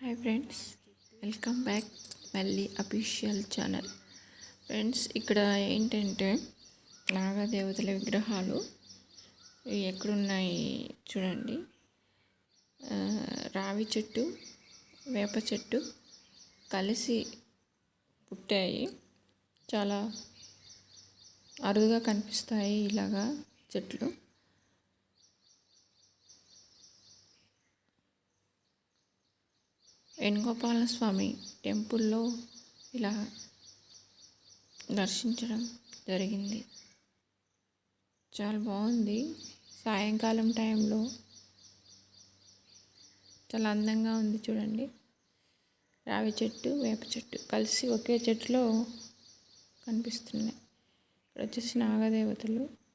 Hi friends welcome back మళ్ళీ official channel friends ఇక్కడ ఏంటంటే నాగదేవతల విగ్రహాలు ఎక్కడున్నాయి చూడండి. రావి చెట్టు వేప చెట్టు కలిసి పుట్టాయి. చాలా అరుదుగా కనిపిస్తాయి ఇలాగా చెట్లు. వేణుగోపాల స్వామి టెంపుల్లో ఇలా దర్శించడం జరిగింది. చాలా బాగుంది. సాయంకాలం టైంలో చాలా అందంగా ఉంది చూడండి. రావి చెట్టు వేప చెట్టు కలిసి ఒకే చెట్టులో కనిపిస్తున్నాయి. ఇక్కడ వచ్చేసి నాగదేవతలు.